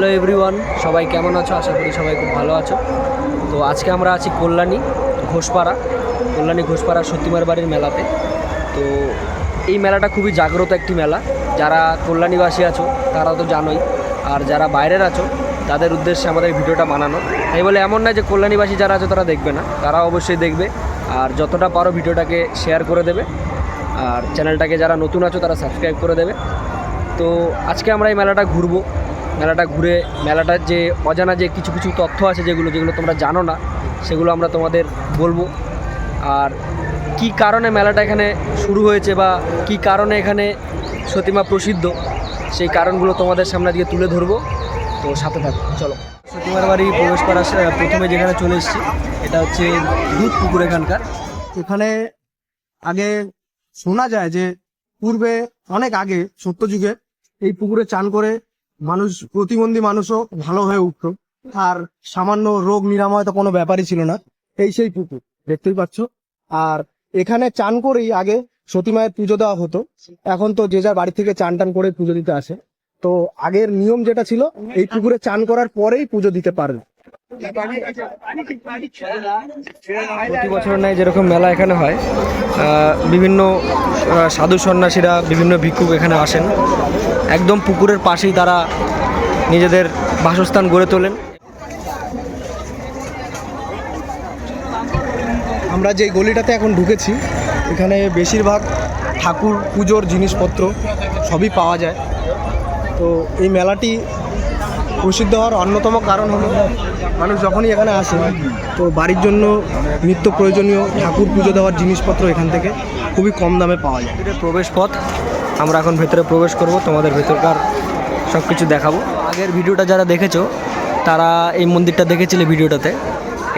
Hello everyone সবাই কেমন আছো? আশা করি সবাই খুব ভালো আছো। তো আজকে আমরা আছি কল্যাণী ঘোষপাড়া। কল্যাণী ঘোষপাড়া সত্যিমার বাড়ির মেলাতে। তো এই মেলাটা খুবই জাগ্রত একটি মেলা। যারা কল্যাণীবাসী আছো, তারা তো জানোই। আর যারা বাইরের আছো, তাদের উদ্দেশ্যে আমাদের ভিডিওটা বানানো। তাই বলে এমন না যে কল্যাণীবাসী যারা আছে, তারা দেখবে না। তারা অবশ্যই দেখবে। আর যতটা পারো ভিডিওটাকে শেয়ার করে দেবে। আর চ্যানেলটাকে যারা নতুন আছো, তারা সাবস্ক্রাইব করে দেবে। তো আজকে আমরা এই মেলাটা ঘুরবো। মেলাটা ঘুরে, মেলাটার যে অজানা যে কিছু কিছু তথ্য আছে যেগুলো যেগুলো তোমরা জানো না, সেগুলো আমরা তোমাদের বলব। আর কি কারণে মেলাটা এখানে শুরু হয়েছে বা কি কারণে এখানে সতীমা প্রসিদ্ধ, সেই কারণগুলো তোমাদের সামনে দিয়ে তুলে ধরবো। তো সাথে থাকো, চলো। সতীমার বাড়ি প্রবেশ করার প্রথমে যেখানে চলে এসেছি, এটা হচ্ছে দুধ পুকুর এখানকার। এখানে আগে শোনা যায় যে পূর্বে, অনেক আগে, সত্যযুগে এই পুকুরে চান করে মানুষ, প্রতিবন্ধী মানুষও ভালো হয়ে উঠত। আর সামান্য রোগ নিরাময় তো কোনো ব্যাপারই ছিল না। এই সেই পুকুর, দেখতেই পাচ্ছ। আর এখানে চান করেই আগে সতী মায়ের পুজো দেওয়া হতো। এখন তো যে যার বাড়ি থেকে চান টান করে পুজো দিতে আসে। তো আগের নিয়ম যেটা ছিল, এই পুকুরে চান করার পরেই পুজো দিতে পারবে। প্রতি বছর নেয় যেরকম মেলা এখানে হয় বিভিন্ন সাধু সন্ন্যাসীরা, বিভিন্ন ভিক্ষুক এখানে আসেন। একদম পুকুরের পাশেই তারা নিজেদের বাসস্থান গড়ে তোলেন। আমরা যে গলিটাতে এখন ঢুকেছি, এখানে বেশিরভাগ ঠাকুর পুজোর জিনিসপত্র সবই পাওয়া যায়। তো এই মেলাটি প্রসিদ্ধ হওয়ার অন্যতম কারণ হলো মানুষ যখনই এখানে আসে, তো বাড়ির জন্য নিত্য প্রয়োজনীয় ঠাকুর পুজো দেওয়ার জিনিসপত্র এখান থেকে খুবই কম দামে পাওয়া যায়। এটা প্রবেশ পথ। আমরা এখন ভেতরে প্রবেশ করব, তোমাদের ভেতরকার সব কিছু দেখাবো। আগের ভিডিওটা যারা দেখেছ, তারা এই মন্দিরটা দেখেছিলে ভিডিওটাতে।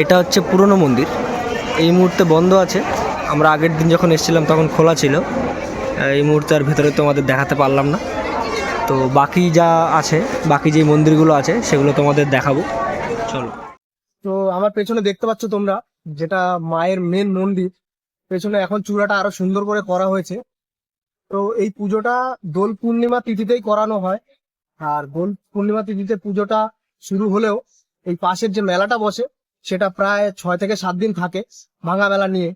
এটা হচ্ছে পুরনো মন্দির। এই মুহূর্তে বন্ধ আছে। আমরা আগের দিন যখন এসেছিলাম, তখন খোলা ছিল। এই মুহূর্তে আর ভেতরে তোমাদের দেখাতে পারলাম না। তো বাকি যা আছে, বাকি যে মন্দিরগুলো আছে, সেগুলো তোমাদের দেখাবো। চলো। তো আমার পেছনে দেখতে পাচ্ছ তোমরা, যেটা মায়ের মেন মন্দির। পেছনে এখন চূড়াটা আরও সুন্দর করে করা হয়েছে। তো এই পুজোটা দোল পূর্ণিমা তিথিতেই করানো হয়। আর দোল পূর্ণিমা তিথিতে পুজোটা শুরু হলেও এই পাশের যে মেলাটা বসে, সেটা প্রায় ছয় থেকে সাত দিন থাকে ভাঙা মেলা নিয়ে।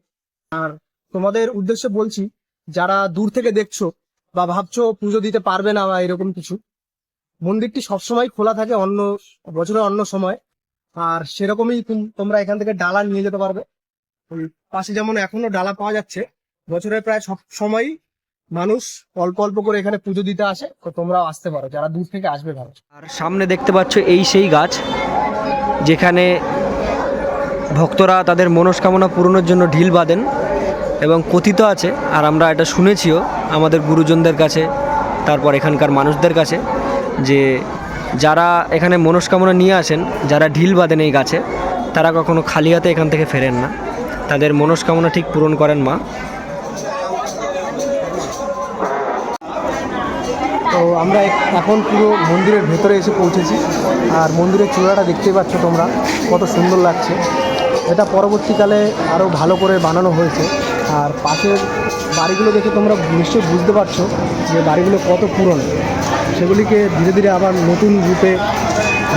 আর তোমাদের উদ্দেশ্যে বলছি, যারা দূর থেকে দেখছ বা ভাবছ পুজো দিতে পারবে না বা এরকম কিছু, মন্দিরটি সবসময় খোলা থাকে অন্য বছরের অন্য সময়। আর সেরকমই তোমরা এখান থেকে ডালা নিয়ে যেতে পারবে। পাশে যেমন এখনও ডালা পাওয়া যাচ্ছে, বছরের প্রায় সব সময়ই মানুষ অল্প অল্প করে এখানে পুজো দিতে আসে, তো তোমরাও আসতে পারো, যারা দূর থেকে আসবে ভালো। আর সামনে দেখতে পাচ্ছ এই সেই গাছ, যেখানে ভক্তরা তাদের মনস্কামনা পূরণের জন্য ঢিল বাঁধেন এবং কথিত আছে, আর আমরা এটা শুনেছিও আমাদের গুরুজনদের কাছে, তারপর এখানকার মানুষদের কাছে, যে যারা এখানে মনস্কামনা নিয়ে আসেন, যারা ঢিল বাঁধেন এই গাছে, তারা কখনো খালি হাতে এখান থেকে ফেরেন না। তাদের মনস্কামনা ঠিক পূরণ করেন মা। তো আমরা এখন পুরো মন্দিরের ভেতরে এসে পৌঁছেছি। আর মন্দিরের চূড়াটা দেখতেই পাচ্ছ তোমরা, কত সুন্দর লাগছে। এটা পরবর্তীকালে আরও ভালো করে বানানো হয়েছে। আর পাশের বাড়িগুলো দেখে তোমরা নিশ্চয়ই বুঝতে পারছ যে বাড়িগুলো কত পুরনো। সেগুলিকে ধীরে ধীরে আবার নতুন রূপে,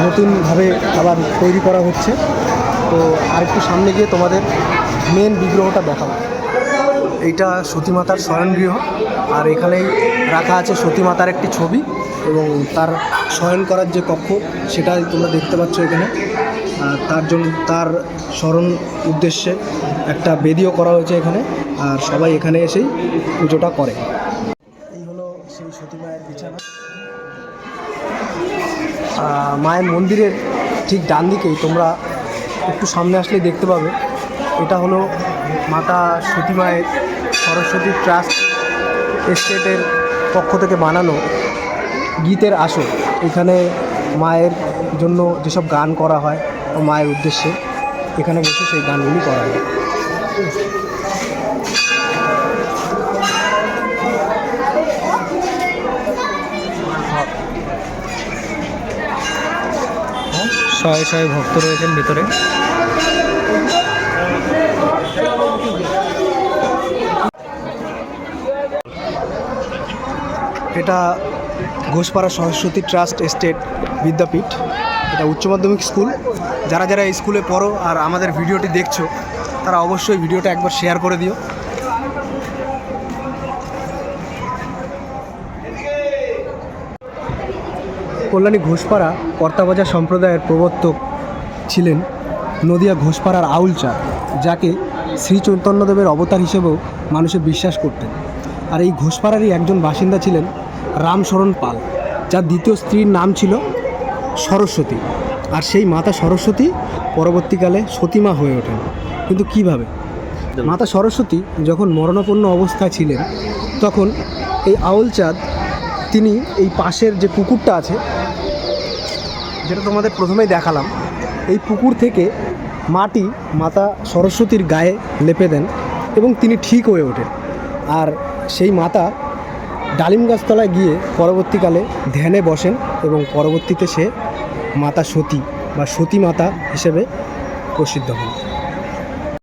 নতুনভাবে আবার তৈরি করা হচ্ছে। তো আরেকটু সামনে গিয়ে তোমাদের মেন বিগ্রহটা দেখাবো। এইটা সতীমাতার শয়নগৃহ আর এখানেই রাখা আছে সতীমাতার একটি ছবি এবং তার শয়ন করার যে কক্ষ সেটা তোমরা দেখতে পাচ্ছ এখানে। তার জন্য, তার স্মরণ উদ্দেশ্যে একটা বেদিও করা হয়েছে এখানে, আর সবাই এখানে এসেই পুজোটা করে। এই হলো সেই সতী মায়ের বিছানা। মায়ের মন্দিরের ঠিক ডান দিকেই, তোমরা একটু সামনে আসলেই দেখতে পাবে। এটা হলো মাতা সতী মায়ের সরস্বতী ট্রাস্ট এস্টেটের পক্ষ থেকে বানানো গীতের আসর। এখানে মায়ের জন্য যেসব গান করা হয় ও মায়ের উদ্দেশ্যে এখানে বসে সেই গানগুলি করা হয়। শয়ে শয়ে ভক্ত রয়েছেন ভেতরে। এটা ঘোষপাড়া সরস্বতী ট্রাস্ট এস্টেট বিদ্যাপীঠ। এটা উচ্চ মাধ্যমিক স্কুল। যারা যারা স্কুলে পড়ো আর আমাদের ভিডিওটি দেখছ, তারা অবশ্যই ভিডিওটা একবার শেয়ার করে দিও। কল্যাণী ঘোষপাড়া কর্তাবাজার সম্প্রদায়ের প্রবর্তক ছিলেন নদিয়া ঘোষপাড়ার আউল চা, যাকে শ্রী চৈতন্যদেবের অবতার হিসেবেও মানুষে বিশ্বাস করতেন। আর এই ঘোষপাড়ারই একজন বাসিন্দা ছিলেন রামশরণ পাল, যার দ্বিতীয় স্ত্রীর নাম ছিল সরস্বতী। আর সেই মাতা সরস্বতী পরবর্তীকালে সতীমা হয়ে ওঠেন। কিন্তু কীভাবে? মাতা সরস্বতী যখন মরণাপন্ন অবস্থায় ছিলেন, তখন এই আউল চাঁদ, তিনি এই পাশের যে পুকুরটা আছে যেটা তোমাদের প্রথমেই দেখালাম, এই পুকুর থেকে মাটি মাতা সরস্বতীর গায়ে লেপে দেন এবং তিনি ঠিক হয়ে ওঠেন। আর সেই মাতা ডালিম গাছতলায় গিয়ে পরবর্তীকালে ধ্যানে বসেন এবং পরবর্তীতে সে মাতা সতী বা সতী মাতা হিসেবে প্রসিদ্ধ হন।